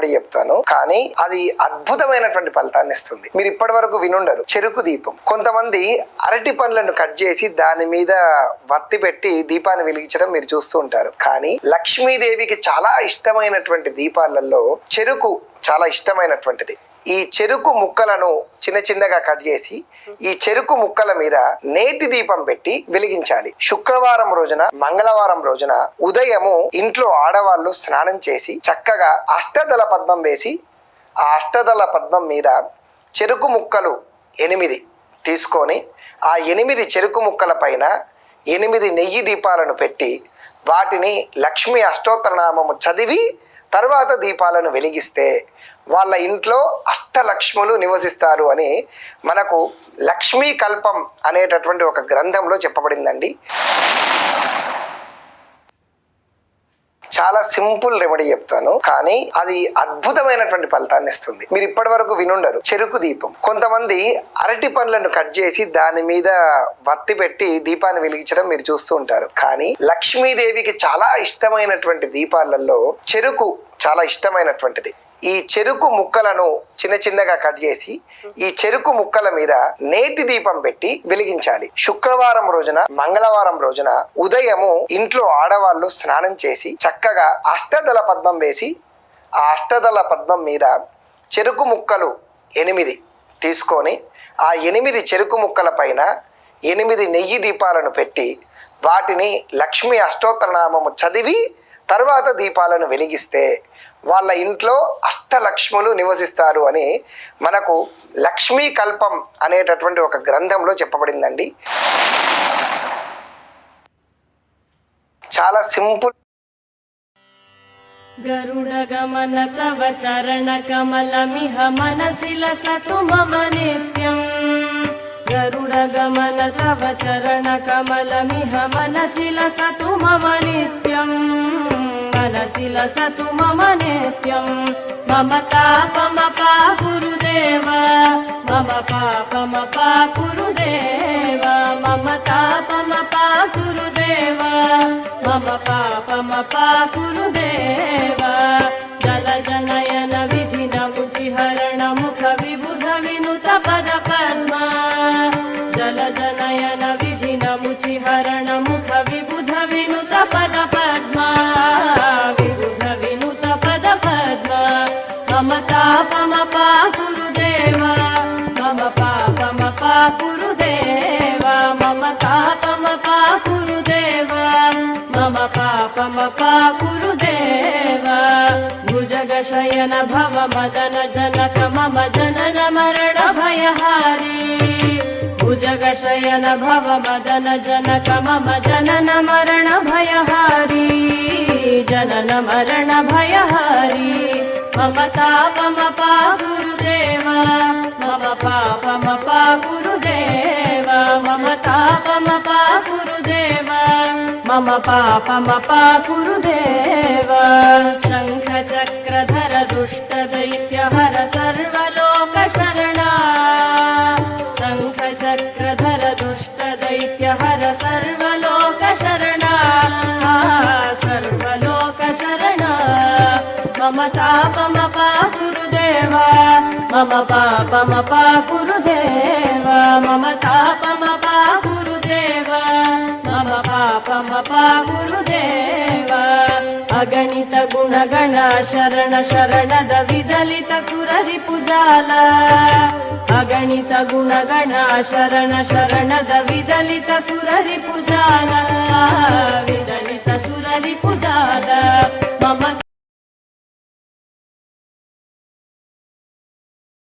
Remedy చెప్తాను. కానీ అది అద్భుతమైనటువంటి ఫలితాన్ని ఇస్తుంది. మీరు ఇప్పటి వరకు వినుండరు. చెరుకు దీపం. కొంతమంది అరటి పండ్లను కట్ చేసి దాని మీద వత్తి పెట్టి దీపాన్ని వెలిగించడం మీరు చూస్తూ ఉంటారు. కానీ లక్ష్మీదేవికి చాలా ఇష్టమైనటువంటి దీపాలలో చెరుకు చాలా ఇష్టమైనటువంటిది. ఈ చెరుకు ముక్కలను చిన్న చిన్నగా కట్ చేసి ఈ చెరుకు ముక్కల మీద నేతి దీపం పెట్టి వెలిగించాలి. శుక్రవారం రోజున మంగళవారం రోజున ఉదయము ఇంట్లో ఆడవాళ్ళు స్నానం చేసి చక్కగా అష్టదళ పద్మం వేసి ఆ అష్టదళ పద్మం మీద చెరుకు ముక్కలు ఎనిమిది తీసుకొని ఆ ఎనిమిది చెరుకు ముక్కల పైన ఎనిమిది నెయ్యి దీపాలను పెట్టి వాటిని లక్ష్మీ అష్టోత్తరనామము చదివి తర్వాత దీపాలను వెలిగిస్తే వాళ్ళ ఇంట్లో అష్టలక్ష్ములు నివసిస్తారు అని మనకు లక్ష్మీ కల్పం అనేటటువంటి ఒక గ్రంథంలో చెప్పబడిందండి. చాలా సింపుల్ రెమెడీ చెప్తాను కానీ అది అద్భుతమైనటువంటి ఫలితాన్ని ఇస్తుంది. మీరు ఇప్పటి వరకు వినుండరు. చెరుకు దీపం. కొంతమంది అరటి పండ్లను కట్ చేసి దాని మీద వత్తి పెట్టి దీపాన్ని వెలిగించడం మీరు చూస్తూ ఉంటారు. కానీ లక్ష్మీదేవికి చాలా ఇష్టమైనటువంటి దీపాలలో చెరుకు చాలా ఇష్టమైనటువంటిది. ఈ చెరుకు ముక్కలను చిన్న చిన్నగా కట్ చేసి ఈ చెరుకు ముక్కల మీద నేతి దీపం పెట్టి వెలిగించాలి. శుక్రవారం రోజున మంగళవారం రోజున ఉదయము ఇంట్లో ఆడవాళ్ళు స్నానం చేసి చక్కగా అష్టదళ పద్మం వేసి ఆ అష్టదళ పద్మం మీద చెరుకు ముక్కలు ఎనిమిది తీసుకొని ఆ ఎనిమిది చెరుకు ముక్కల పైన ఎనిమిది నెయ్యి దీపాలను పెట్టి వాటిని లక్ష్మీ అష్టోత్తరనామము చదివి తర్వాత దీపాలను వెలిగిస్తే వాళ్ళ ఇంట్లో అష్టలక్ష్ములు నివసిస్తారు అని మనకు లక్ష్మీ కల్పం అనేటటువంటి ఒక గ్రంథంలో చెప్పబడిందండి. చాలా సింపుల్ గరుడ గమన తవ చరణ కమలమిహ మనసిల సతు మమ నిత్యం. గరుడ గమన తవ చరణ కమలమిహ మనసిల సతు మమ నిత్యం. मनसि लसतु मम नित्यम् मम तापमपा गुरुदेव। मम पापमपा गुरुदेव। मम तापमपा गुरुदेव। मम पापमपा गुरुदेव। जलजनयन विधिन मुचिहरण मुख विबुध विनुत पद मम पापमपा गुरुदेव मम तापमपा गुरुदेव मम पापमपा गुरुदेव भुजगशयन भव मदन जनक मम जनन मरण भयहारी। भुजगशयन भव मदन जनक मम जनन मरण भयहारी। जनन मरण भयहारी मम तापमपा गुरुदेव मम पापमपा गुरुदेव मम तापमपा गुरुदेव मम पापमपा गुरुदेव शङ्खचक्रधर दुष्टदैत्यहर सर्वलोकशरणा शङ्खचक्रधर दुष्टदैत्यहर सर्वलोकशरणा। सर्वलोकशरणा मम तापमपा गुरुदेव మమ పాపమ పా గురుదేవ. మమ తాపమ పా గురుదేవ. మమ పాపమ పా గురుదేవ. అగణిత గుణగణ శరణ శరణద విదలిత సురరి పుజాల. అగణిత గుణగణ శరణ శరణద విదలిత సురరి పుజాల. విదలిత సురరి పుజాల.